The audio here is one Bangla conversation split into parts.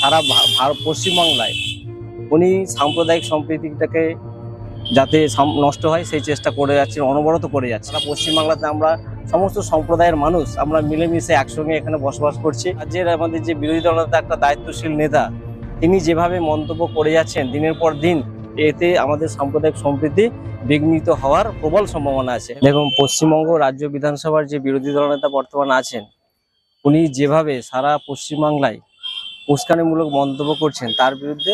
সারা ভারত পশ্চিমবাংলায় উনি সাম্প্রদায়িক সম্প্রীতিটাকে যাতে নষ্ট হয়, সেই চেষ্টা করে যাচ্ছেন, অনবরত করে যাচ্ছে পশ্চিমবাংলাতে আমরা সমস্ত সম্প্রদায়ের মানুষ, আমরা মিলেমিশে একসঙ্গে এখানে বসবাস করছি। রাজ্যের আমাদের যে বিরোধী দলনেতা একটা দায়িত্বশীল নেতা, তিনি যেভাবে মন্তব্য করে যাচ্ছেন দিনের পর দিন, এতে আমাদের সাম্প্রদায়িক সম্প্রীতি বিঘ্নিত হওয়ার প্রবল সম্ভাবনা আছে। দেখুন, পশ্চিমবঙ্গ রাজ্য বিধানসভার যে বিরোধী দলনেতা বর্তমান আছেন, উনি যেভাবে সারা পশ্চিমবাংলায় উস্কানিমূলক মন্তব্য করছেন, তার বিরুদ্ধে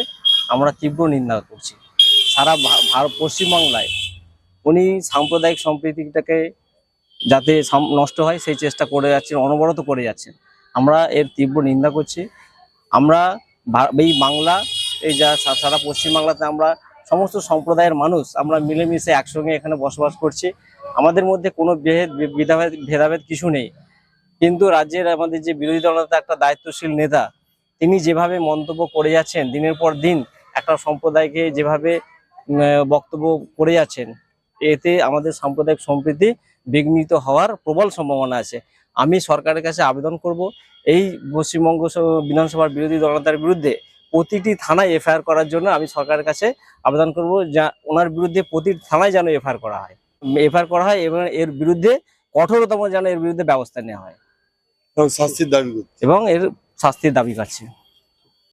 আমরা তীব্র নিন্দা করছি। সারা ভারত পশ্চিমবাংলায় উনি সাম্প্রদায়িক সম্প্রীতিটাকে যাতে নষ্ট হয়, সেই চেষ্টা করে যাচ্ছেন, অনবরত করে যাচ্ছেন। আমরা এর তীব্র নিন্দা করছি। আমরা এই বাংলা, এই যা সারা পশ্চিমবাংলাতে আমরা সমস্ত সম্প্রদায়ের মানুষ, আমরা মিলেমিশে একসঙ্গে এখানে বসবাস করছি। আমাদের মধ্যে কোনো ভেদ ভেদাভেদ ভেদাভেদ কিছু নেই। কিন্তু রাজ্যের আমাদের যে বিরোধী দলনেতা একটা দায়িত্বশীল নেতা তিনি যেভাবে মন্তব্য করে যাচ্ছেন দিনের পর দিন একটা সম্প্রদায়কে যেভাবে বক্তব্য করে যাচ্ছেন এতে আমাদের সাম্প্রদায়িক সম্প্রীতি বিঘ্নিত হওয়ার প্রবল সম্ভাবনা আছে। আমি সরকারের কাছে আবেদন করব এই পশ্চিমবঙ্গ বিধানসভার বিরোধী দলনেতার বিরুদ্ধে প্রতিটি থানায় এফআইআর করার জন্য আমি সরকারের কাছে আবেদন করব যা ওনার বিরুদ্ধে প্রতিটি থানায় যেন এফআইআর করা হয়। এফআইআর করা হয় এবং এর বিরুদ্ধে কঠোরতম যেন এর বিরুদ্ধে ব্যবস্থা নেওয়া হয়। এবং শাস্তির দাবি এবং এর শাস্তির দাবি করছে